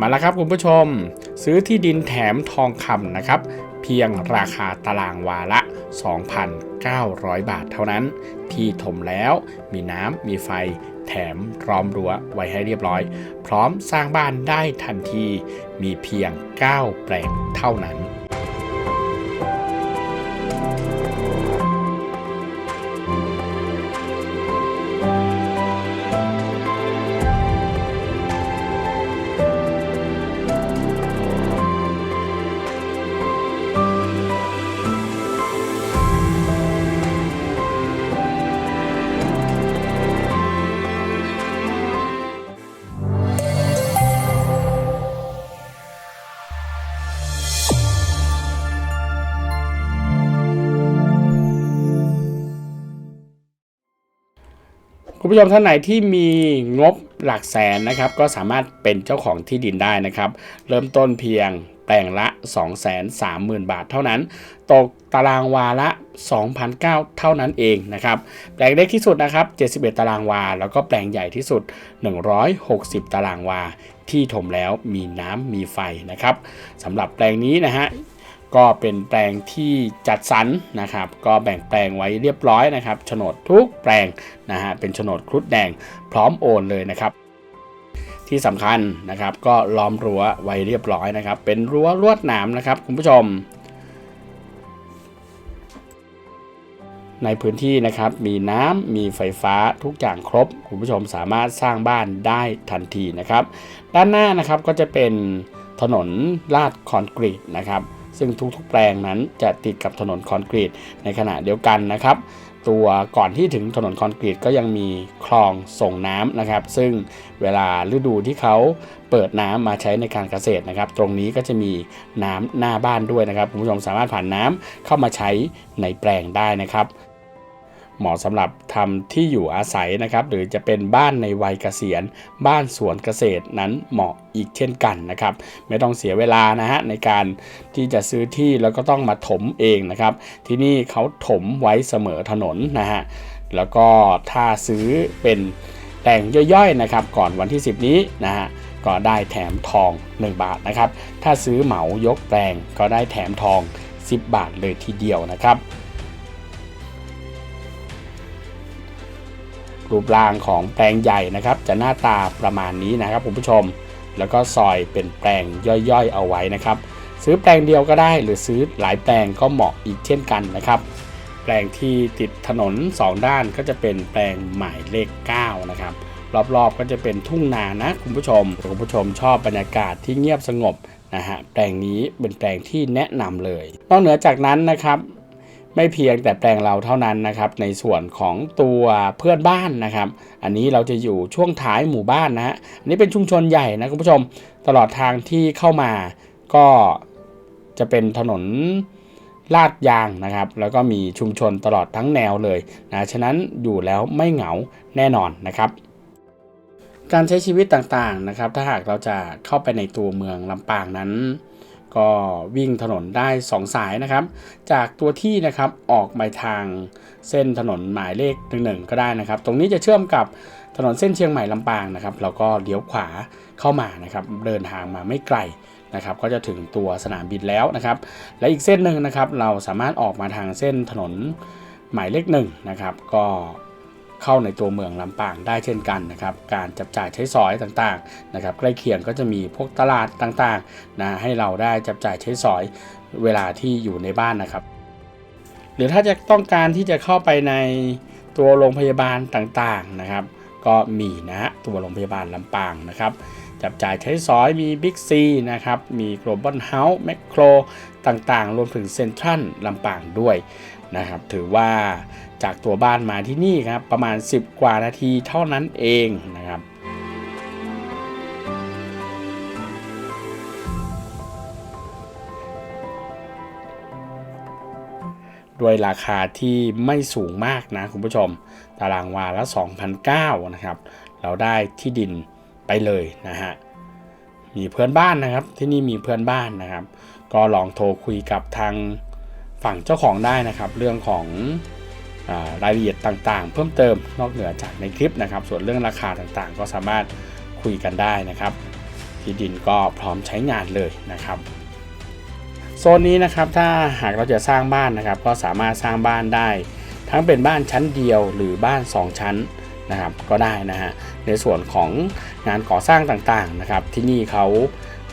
มาแล้วครับคุณผู้ชม ซื้อที่ดินแถมทองคำนะครับ เพียงราคาตารางวาละ 2,900 บาทเท่านั้น ที่ถมแล้วมีน้ำมีไฟแถมร้อมรั้วไว้ให้เรียบร้อย พร้อมสร้างบ้านได้ทันทีมีเพียง 9 แปลงเท่านั้น คุณผู้ชมท่านไหนที่มีงบหลักแสนนะครับ ก็สามารถเป็นเจ้าของที่ดินได้นะครับ เริ่มต้นเพียงแปลงละ 230,000 บาทเท่านั้น ตกตารางวาละ 2,009เท่านั้นเองนะครับ แปลงเล็กที่สุดนะครับ 71 ตารางวา แล้วก็แปลงใหญ่ที่สุด 160 ตารางวา ที่ถมแล้วมีน้ำมีไฟนะครับสำหรับแปลงนี้นะฮะ ก็เป็นแปลงที่จัดสรรนะครับ ก็แบ่งแปลงไว้เรียบร้อยนะครับโฉนดทุกแปลงนะฮะเป็นโฉนดครุฑแดงพร้อมโอนเลยนะครับ ที่สำคัญนะครับ ก็ล้อมรั้วไว้เรียบร้อยนะครับ เป็นรั้วลวดหนามนะครับ คุณผู้ชม ในพื้นที่นะครับมีน้ำมีไฟฟ้าทุกอย่างครบ คุณผู้ชมสามารถสร้างบ้านได้ทันทีนะครับ ด้านหน้านะครับก็จะเป็นถนนลาดคอนกรีตนะครับ ซึ่งทุกๆแปลงนั้นจะติดกับถนนคอนกรีตในขณะเดียวกันนะครับ ตัวก่อนที่ถึงถนนคอนกรีตก็ยังมีคลองส่งน้ำนะครับ ซึ่งเวลาฤดูที่เขาเปิดน้ำมาใช้ในการเกษตรนะครับ ตรงนี้ก็จะมีน้ำหน้าบ้านด้วยนะครับคุณผู้ชมสามารถผ่านน้ำเข้ามาใช้ในแปลงได้นะครับ เหมาะสำหรับทำที่อยู่อาศัยนะครับ หรือจะเป็นบ้านในวัยเกษียณ บ้านสวนเกษตรนั้นเหมาะอีกเช่นกันนะครับ ไม่ต้องเสียเวลานะฮะในการที่จะซื้อที่แล้วก็ต้องมาถมเองนะครับ ที่นี่เขาถมไว้เสมอถนนนะฮะแล้วก็ถ้าซื้อเป็นแปลงย่อยๆนะครับก่อนวันที่ 10 นี้นะฮะก็ได้แถมทอง 1 บาทนะครับ ถ้าซื้อเหมายกแปลงก็ได้แถมทอง 10 บาทเลยทีเดียวนะครับ รูปร่างของแปลงใหญ่นะครับ จะหน้าตาประมาณนี้นะครับคุณผู้ชม แล้วก็ซอยเป็นแปลงย่อยๆ เอาไว้นะครับ ซื้อแปลงเดียวก็ได้ หรือซื้อหลายแปลงก็เหมาะอีกเช่นกันนะครับ แปลงที่ติดถนน 2 ด้านก็จะเป็นแปลงหมายเลข 9 นะครับรอบๆก็จะเป็นทุ่งนานะคุณผู้ชมคุณผู้ชมชอบบรรยากาศที่เงียบสงบนะฮะแปลงนี้เป็นแปลงที่แนะนำเลย นอกเหนือจากนั้นนะครับ ไม่เพียงแต่แปลงเราเท่านั้นนะครับ ในส่วนของตัวเพื่อนบ้านนะครับ อันนี้เราจะอยู่ช่วงท้ายหมู่บ้านนะฮะอันนี้เป็นชุมชนใหญ่นะคุณผู้ชม ตลอดทางที่เข้ามาก็จะเป็นถนนลาดยางนะครับ แล้วก็มีชุมชนตลอดทั้งแนวเลยนะฉะนั้นอยู่แล้วไม่เหงาแน่นอนนะครับ การใช้ชีวิตต่างๆนะครับ ถ้าหากเราจะเข้าไปในตัวเมืองลำปางนั้น ก็วิ่งถนนได้ 2 สายนะครับ จากตัวที่นะครับออกไปทางเส้นถนนหมายเลขหนึ่งก็ได้นะครับ ตรงนี้จะเชื่อมกับถนนเส้นเชียงใหม่ลำปางนะครับเราก็เลี้ยวขวาเข้ามานะครับเดินทางมาไม่ไกลนะครับก็จะถึงตัวสนามบินแล้วนะครับ และอีกเส้นหนึ่งนะครับเราสามารถออกมาทางเส้นถนนหมายเลขหนึ่งนะครับ ก็ เข้าในตัวเมืองลำปางได้เช่นกันนะครับการจับจ่ายใช้สอยต่างๆนะครับใกล้เคียงก็จะมีพวกตลาดต่างๆนะให้เราได้จับจ่ายใช้สอยเวลาที่อยู่ในบ้านนะครับ หรือถ้าจะต้องการที่จะเข้าไปในตัวโรงพยาบาลต่างๆนะครับ ก็มีนะฮะตัวโรงพยาบาลลำปางนะครับจับจ่ายใช้สอยมี Big C นะครับ มี Global House Macro ต่างๆ รวมถึงเซ็นทรัลลำปางด้วย นะครับ ถือว่าจากตัวบ้านมาที่นี่ครับ ประมาณ 10 กว่านาทีเท่านั้นเองนะครับด้วยราคาที่ไม่สูงมากนะคุณผู้ชม ตารางวาละ2,009นะครับ เราได้ที่ดินไปเลยนะฮะ มีเพื่อนบ้านนะครับ ที่นี่มีเพื่อนบ้านนะครับ ก็ลองโทรคุยกับทาง ฝั่งเจ้าของได้นะครับ เรื่องของอรายละเอียดต่างๆ เพิ่มเติมนอกเหนือจากในคลิปนะครับ ส่วนเรื่องราคาต่างๆ ก็สามารถคุยกันได้นะครับ ที่ดินก็พร้อมใช้งานเลยนะครับโซนนี้นะครับถ้าหากเราจะสร้างบ้านนะครับ ก็สามารถสร้างบ้านได้ ทั้งเป็นบ้านชั้นเดียวหรือบ้าน 2 ชั้นนะครับก็ได้นะฮะในส่วนของงานก่อสร้างต่างๆนะครับ ที่นี่เขา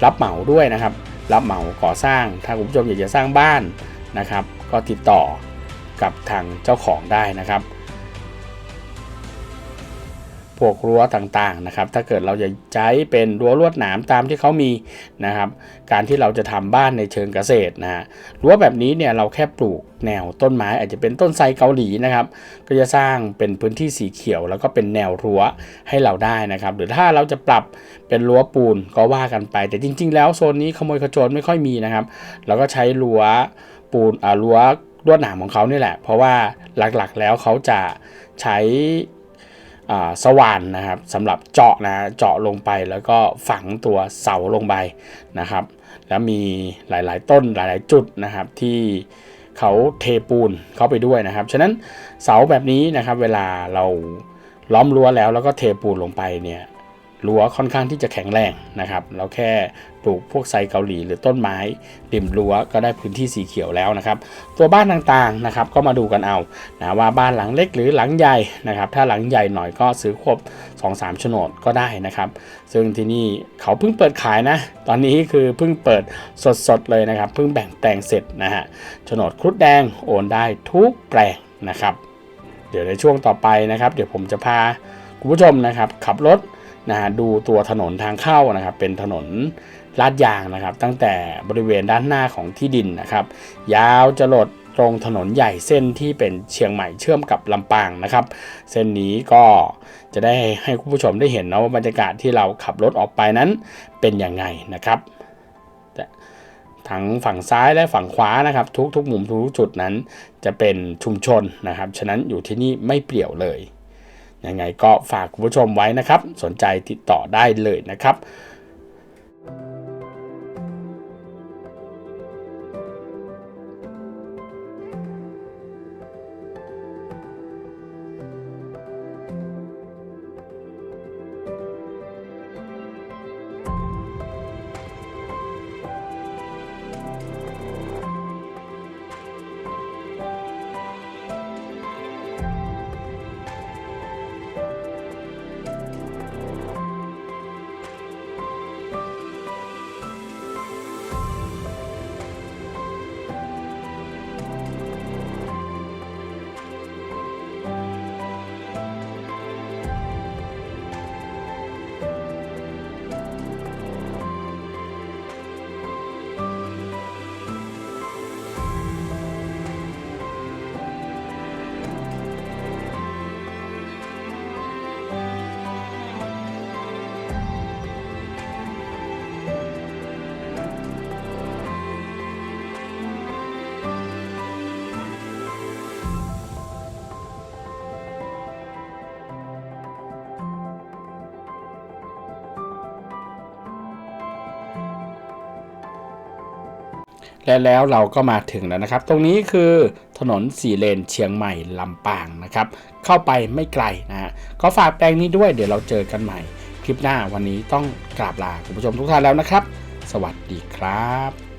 รับเหมาด้วยนะครับ รับเหมาก่อสร้างถ้าคุณผู้ชมอยากจะสร้างบ้าน นะครับ ก็ติดต่อกับทางเจ้าของได้นะครับพวกรั้วต่างๆนะครับ ถ้าเกิดเราจะใช้เป็นรั้วลวดหนามตามที่เขามีนะครับ การที่เราจะทำบ้านในเชิงเกษตรนะฮะรั้วแบบนี้เนี่ยเราแค่ปลูกแนวต้นไม้อาจจะเป็นต้นไทรเกาหลีนะครับ ก็จะสร้างเป็นพื้นที่สีเขียว แล้วก็เป็นแนวรั้วให้เราได้นะครับ หรือถ้าเราจะปรับเป็นรั้วปูนก็ว่ากันไป แต่จริง ๆ แล้วโซนนี้ขโมยขโจรไม่ค่อยมีนะครับ เราก็ใช้รั้ว ปูนอ่ารั้วลวดหนามของเขานี่แหละ เพราะว่าหลักๆแล้วเขาจะใช้สว่านนะครับสำหรับเจาะนะเจาะลงไปแล้วก็ฝังตัวเสาลงไปนะครับ แล้วมีหลายๆต้นหลายๆจุดนะครับที่เขาเทปูนเข้าไปด้วยนะครับ ฉะนั้นเสาแบบนี้นะครับ เวลาเราล้อมรั้วแล้วแล้วก็เทปูนลงไปเนี่ยรั้วค่อนข้างที่จะแข็งแรงนะครับ เราแค่ ปลูกพวกไซเกาหลีหรือต้นไม้ริมรั้วก็ได้พื้นที่สีเขียวแล้วนะครับ ตัวบ้านต่างๆนะครับก็มาดูกันเอานะว่าบ้านหลังเล็กหรือหลังใหญ่นะครับ ถ้าหลังใหญ่หน่อยก็ซื้อครบ2-3โฉนดก็ได้นะครับ ซึ่งที่นี่เขาเพิ่งเปิดขายนะ ตอนนี้คือเพิ่งเปิดสดๆเลยนะครับ เพิ่งแบ่งแปลงเสร็จนะฮะโฉนดครุฑแดงโอนได้ทุกแปลงนะครับ เดี๋ยวในช่วงต่อไปนะครับ เดี๋ยวผมจะพาคุณผู้ชมนะครับ ขับรถ นะฮะดูตัวถนนทางเข้านะครับ เป็นถนนลาดยางนะครับ ตั้งแต่บริเวณด้านหน้าของที่ดินนะครับ ยาวจะหลดตรงถนนใหญ่เส้นที่เป็นเชียงใหม่เชื่อมกับลำปางนะครับ เส้นนี้ก็จะได้ให้คุณผู้ชมได้เห็นนะว่าบรรยากาศที่เราขับรถออกไปนั้นเป็นยังไงนะครับทั้งฝั่งซ้ายและฝั่งขวานะครับ ทุกทุกมุมทุกจุดนั้นจะเป็นชุมชนนะครับ ฉะนั้นอยู่ที่นี่ไม่เปลี่ยวเลย ยังไงก็ฝากคุณผู้ชมไว้นะครับ สนใจติดต่อได้เลยนะครับ และแล้วเราก็มาถึงแล้วนะครับ ตรงนี้คือถนนสี่เลนเชียงใหม่ลำปางนะครับ เข้าไปไม่ไกลนะฮะก็ฝากแปลงนี้ด้วยเดี๋ยวเราเจอกันใหม่ คลิปหน้าวันนี้ต้องกราบลาคุณผู้ชมทุกท่านแล้วนะครับ สวัสดีครับ